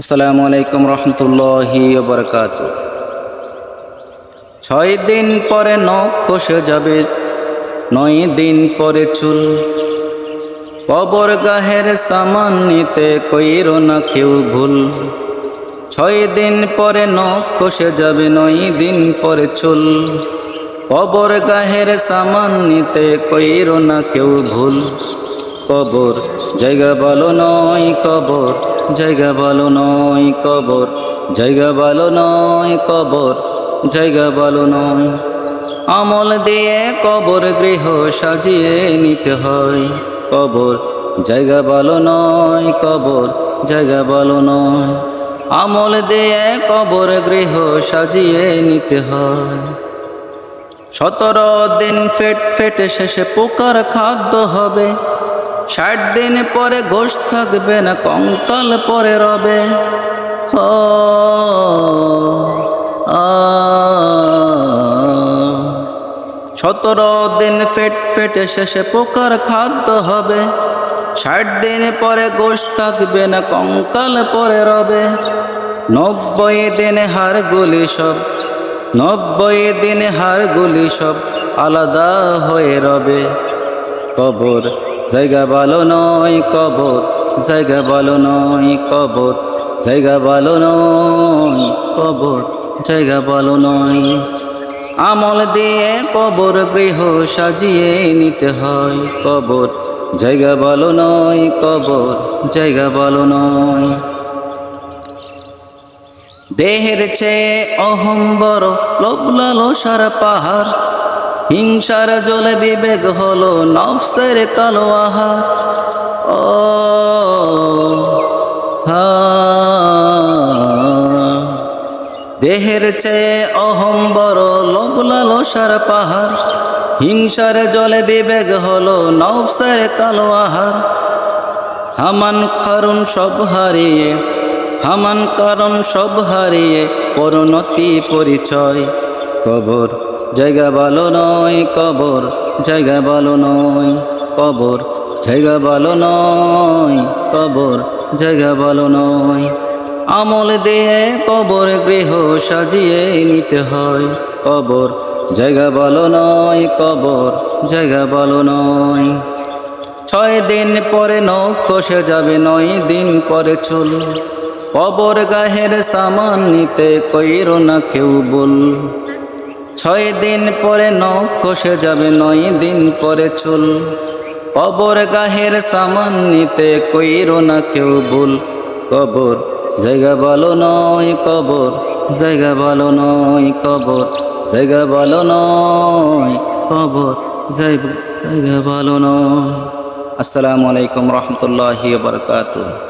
আসসালামু আলাইকুম রহমতুল্লাহি বরকাত। ছয় দিন পরে নখ কষে যাবে, নয় দিন পরে চুল। কবর গাহের সামান নিতে কইর না কেউ ভুল। ছয় দিন পরে নখ কষে যাবে, নয় দিন পরে চুল। কবর গাহের সামান নিতে কইরো না কেউ ভুল। কবর জায়গা ভালো নয়, কবর জায়গা ভালো নয় কবর, জায়গা ভালো নয় কবর, জায়গা ভালো নয়। আমল দিয়ে কবর গৃহ সাজিয়ে নিতে হয়। কবর, জায়গা ভালো নয় কবর, জায়গা ভালো নয়। আমল দিয়ে কবর গৃহ সাজিয়ে নিতে হয়। সতেরো দিন ফেট, ফেটে শেষে পোকার খাদ্য হবে। ষাট দিন পরে গোশ থাকবে না, কঙ্কাল পরে রবে। আ। সতেরো দিন ফেট ফেটে শেষে পোকার খাদ্য হবে। ষাট দিন পরে গোশ থাকবে না, কঙ্কাল পরে রবে। নব্বই দিনে হাড়গুলি সব, নব্বই দিনে হাড়গুলি সব আলাদা হয়ে রবে। কবর জায়গা ভালো নয় কবর, জায়গা ভালো নয় কবর, জায়গা ভালো নয় কবর, জায়গা ভালো নয়। আমল দিয়ে কবর গৃহ সাজিয়ে নিতে হয় কবর, জায়গা ভালো নয় কবর, জায়গা ভালো নয়। দেহের চেয়ে অহম বড় লোভ লালসার পাহাড় হিংসার জলে বিবেক হলো নফসের কালো আহার ও দেহের চেয়ে অহম বড় লোভ লালসার পাহাড়। হিংসার জলে বিবেক হলো নফসের কালো আহার হামান কারণ সব হারিয়ে, হামান কারণ সব হারিয়ে পরিণতি পরিচয় কবর। জায়গা ভালো নয়, কবর জায়গা ভালো নয়, কবর জায়গা ভালো নয়, কবর জায়গা ভালো নয়। আমল দিয়ে কবর গৃহ সাজিয়ে নিতে হয়, কবর জায়গা ভালো নয়, কবর জায়গা ভালো নয়। ছয় দিন পরে নখ যাবে, নয় দিন পরে চুল। কবর গাহের সামান নিতে কইরো না কেউ বল। ছয় দিন পরে নখ কষে যাবে, নয় দিন পরে চুল। কবর গাহের সামান নিতে কইরো না কেউ বল কবর জায়গা ভালো নয় কবর, জায়গা ভালো নয় কবর, জায়গা ভালো নয় কবর, জায়গা ভালো নয়। আসসালামু আলাইকুম রহমতুল্লাহি বারকাতুহ।